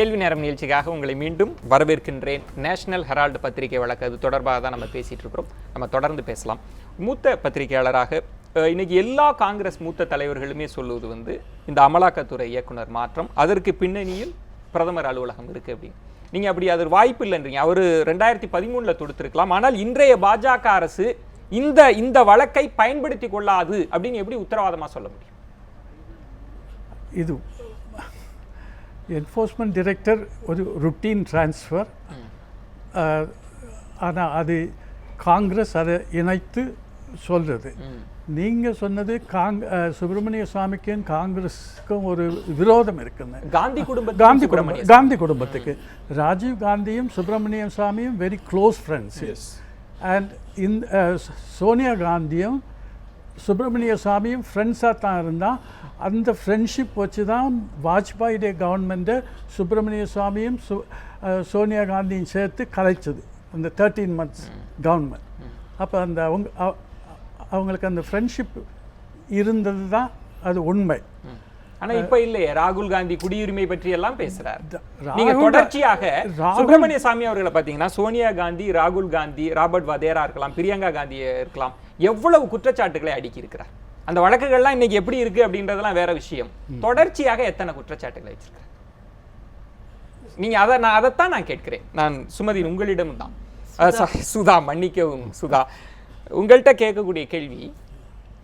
கேள்வி நேரம் நிகழ்ச்சிக்காக உங்களை மீண்டும் வரவேற்கின்றேன். நேஷனல் ஹெரால்டு பத்திரிகை வழக்கு அது தொடர்பாக தான் நம்ம பேசிட்டு இருக்கிறோம். நம்ம தொடர்ந்து பேசலாம். மூத்த பத்திரிகையாளராக இன்னைக்கு எல்லா காங்கிரஸ் மூத்த தலைவர்களுமே சொல்லுவது வந்து இந்த அமலாக்கத்துறை இயக்குனர் மாற்றம் அதற்கு பின்னணியில் பிரதமர் அலுவலகம் இருக்கு அப்படின்னு. நீங்க அப்படி அது வாய்ப்பு இல்லைன்றீங்க. அவர் ரெண்டாயிரத்தி பதிமூணுல தொடுத்திருக்கலாம். ஆனால் இன்றைய பாஜக அரசு இந்த இந்த வழக்கை பயன்படுத்தி கொள்ளாது அப்படின்னு எப்படி உத்தரவாதமா சொல்ல முடியும்? இது என்ஃபோர்ஸ்மெண்ட் டைரக்டர் ஒரு ருட்டீன் ட்ரான்ஸ்ஃபர் ஆனால் அது காங்கிரஸ் அதை இணைத்து சொல்கிறது நீங்கள் சொன்னது காங் சுப்பிரமணிய சுவாமிக்கும் காங்கிரஸுக்கும் ஒரு விரோதம் இருக்குன்னு காந்தி குடும்பத்தில் காந்தி சுப்பிரமணிய குடும்பம் காந்தி குடும்பத்துக்கு ராஜீவ் காந்தியும் சுப்பிரமணியம் சாமியும் வெரி க்ளோஸ் ஃப்ரெண்ட்ஸ் அண்ட் இந்த சோனியா காந்தியும் சுப்பிரமணிய சாமியும் ஃப்ரெண்ட்ஸாக தான் இருந்தால் அந்த ஃப்ரெண்ட்ஷிப் வச்சு தான் வாஜ்பாயுடைய கவர்மெண்ட்டை சுப்பிரமணிய சுவாமியும் சு சோனியா காந்தியும் சேர்த்து கலைச்சது. அந்த தேர்ட்டீன் மந்த்ஸ் கவர்மெண்ட் அப்போ அந்த அவங்க அவ- அவங்களுக்கு அந்த ஃப்ரெண்ட்ஷிப் இருந்தது தான் அது உண்மை. ஆனா இப்ப இல்லையே. ராகுல் காந்தி குடியுரிமை பற்றி எல்லாம் பேசுறாரு நீங்க தொடர்ச்சியாக சுப்பிரமணிய சாமி அவர்களை பாத்தீங்கன்னா சோனியா காந்தி ராகுல் காந்தி ராபர்ட் வதேரா இருக்கலாம் பிரியங்கா காந்தி இருக்கலாம். எவ்வளவு குற்றச்சாட்டுகளை அடுக்கி இருக்கிறார் அந்த வழக்குகள்லாம் இன்னைக்கு எப்படி இருக்கு அப்படின்றதெல்லாம் வேற விஷயம். தொடர்ச்சியாக எத்தனை குற்றச்சாட்டுகளை வச்சிருக்காரு? நீங்க அதை நான் அதைத்தான் நான் கேட்கிறேன். நான் சுமதி உங்களிடம் தான். சுதா. மன்னிக்கவும் சுதா. உங்கள்கிட்ட கேட்கக்கூடிய கேள்வி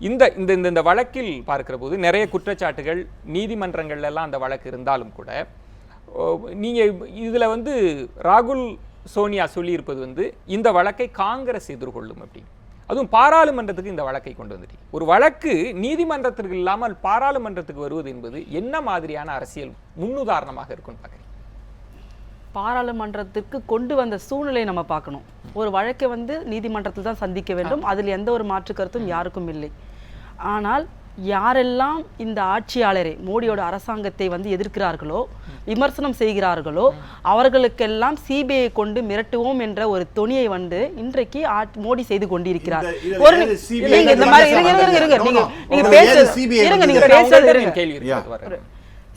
இந்த இந்த இந்த இந்த வழக்கில் பார்க்கிற போது நிறைய குற்றச்சாட்டுகள் நீதிமன்றங்கள்ல எல்லாம் அந்த வழக்கு இருந்தாலும் கூட ஓ, நீங்க இதுல வந்து ராகுல் சோனியா சொல்லியிருப்பது வந்து இந்த வழக்கை காங்கிரஸ் எதிர்கொள்ளும் அப்படின்னு. அதுவும் பாராளுமன்றத்துக்கு இந்த வழக்கை கொண்டு வந்துட்டீங்க. ஒரு வழக்கு நீதிமன்றத்திற்கு இல்லாமல் பாராளுமன்றத்துக்கு வருவது என்பது என்ன மாதிரியான அரசியல் முன்னுதாரணமாக இருக்கும்னு பார்க்குறீங்க? பாராளுமன்றத்திற்கு கொண்டு வந்த சூழ்நிலையை நம்ம பார்க்கணும். ஒரு வழக்கை வந்து நீதிமன்றத்தில் தான் சந்திக்க வேண்டும். அதில் எந்த ஒரு மாற்று கருத்தும் யாருக்கும் இல்லை. ஆனால் யாரெல்லாம் இந்த ஆட்சியாளரை மோடியோட அரசாங்கத்தை வந்து எதிர்க்கிறார்களோ விமர்சனம் செய்கிறார்களோ அவர்களுக்கெல்லாம் சிபிஐ கொண்டு மிரட்டுவோம் என்ற ஒரு தொனியை வந்து இன்றைக்கு மோடி செய்து கொண்டிருக்கிறார். ஒரு நீங்க இந்த மாதிரி இருங்க இருங்க இருங்க. நீங்க நீங்க பேசுறது இருங்க நீங்க பேசுறது.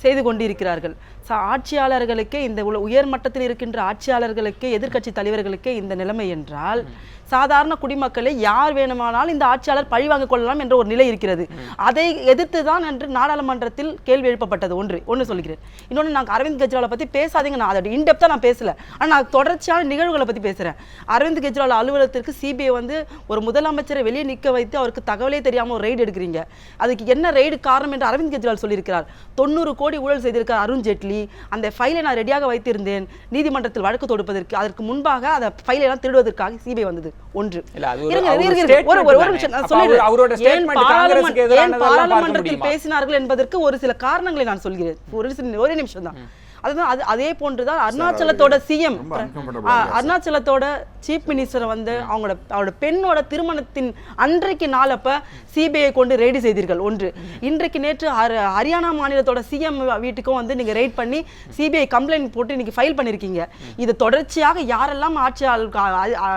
செய்து கொண்டிருக்கிறார்கள். ஆட்சியாளர்களுக்கே இந்த உல- உயர் மட்டத்தில் இருக்கின்ற ஆட்சியாளர்களுக்கே எதிர்க்கட்சி தலைவர்களுக்கே இந்த நிலைமை என்றால் சாதாரண குடிமக்களை யார் வேணுமானாலும் இந்த ஆட்சியாளர் பழிவாங்க கொள்ளலாம் என்ற ஒரு நிலை இருக்கிறது. அதை எதிர்த்து தான் என்று நாடாளுமன்றத்தில் கேள்வி எழுப்பப்பட்டது ஒன்று. ஒன்று சொல்கிறேன். இன்னொன்று நாங்கள் அரவிந்த் கெஜ்ரிவாலை பற்றி பேசாதீங்க. நான் அதோட இன்டெப்த்தாக நான் பேசல. ஆனால் நான் தொடர்ச்சியான நிகழ்வுகளை பற்றி பேசுகிறேன் அரவிந்த் கெஜ்ரிவால் அலுவலகத்திற்கு சிபிஐ வந்து ஒரு முதலமைச்சரை வெளியே நிற்க வைத்து அவருக்கு தகவலே தெரியாமல் ஒரு ரெய்டு எடுக்கிறீங்க. அதுக்கு என்ன ரெய்டு காரணம் என்று அரவிந்த் கெஜ்ரிவால் சொல்லியிருக்கிறார். தொண்ணூறு கோடி ஊழல் செய்திருக்கார் அருண் ஜேட்லி அந்த ஃபைலை நான் ரெடியாக வைத்திருந்தேன். நீதிமன்றத்தில் வழக்கு தொடுப்பதற்கு. அதற்கு முன்பாக அந்த ஃபைலை எல்லாம் திருடுவதற்காக சிபிஐ வந்தது. ஒன்று. பாராளுமன்றத்தில்? பேசினார்கள் என்பதற்கு ஒரு சில காரணங்களை நான் சொல்கிறேன். ஒரு சில ஒரே நிமிஷம் தான் அதுதான் அது அதே போன்றுதான் அருணாச்சலத்தோட சிஎம் அருணாச்சலத்தோட சீஃப் மினிஸ்டர் வந்து அவங்களோட அவரோட பெண்ணோட திருமணத்தின் அன்றைக்கு நாள் அப்ப சிபிஐ கொண்டு ரெய்டு செய்தீர்கள் ஒன்று. இன்றைக்கு நேற்று ஹர- ஹரியானா மாநிலத்தோட சிஎம் வீட்டுக்கும் வந்து நீங்க ரெய்ட் பண்ணி சிபிஐ கம்ப்ளைண்ட் போட்டு இன்னைக்கு ஃபைல் பண்ணிருக்கீங்க. இது தொடர்ச்சியாக யாரெல்லாம் ஆட்சியாளர்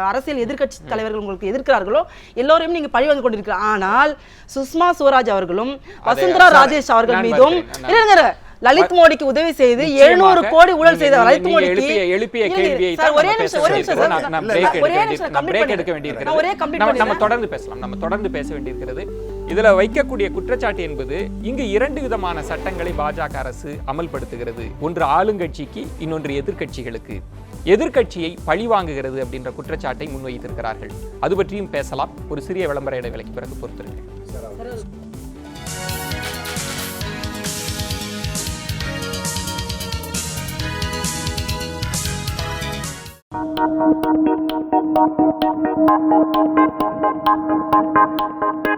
அரசியல் எதிர்க்கட்சி தலைவர்கள் உங்களுக்கு எதிர்க்கிறார்களோ எல்லோரையும் நீங்க பழி வந்து கொண்டிருக்கிறார் ஆனால் சுஷ்மா சுவராஜ் அவர்களும் வசுந்தரா ராஜேஷ் அவர்கள் மீதும் லலித் மோடிக்கு உதவி செய்து எழுநூறு கோடி ஊழல் செய்த லலித் மோடிக்கு எழுப்பிய கேள்வியை ஒரே நிமிஷம் பேச ஒரே நிமிஷம் ஒரே எடுக்க. வேண்டியிருக்கிறது. நான் ஒரே complete நம்ம-. தொடர்ந்து பேசலாம். நம்ம தொடர்ந்து பேச வேண்டியிருக்கிறது. இதுல வைக்கக்கூடிய குற்றச்சாட்டு என்பது இங்கு இரண்டு விதமான சட்டங்களை பாஜக அரசு அமல்படுத்துகிறது. ஒன்று ஆளுங்கட்சிக்கு இன்னொன்று எதிர்க்கட்சிகளுக்கு. எதிர்க்கட்சியை பழி வாங்குகிறது அப்படின்ற குற்றச்சாட்டை முன்வைத்திருக்கிறார்கள். அது பற்றியும் பேசலாம். ஒரு சிறிய விளம்பர இடைவேளைக்கு பிறகு Thank you.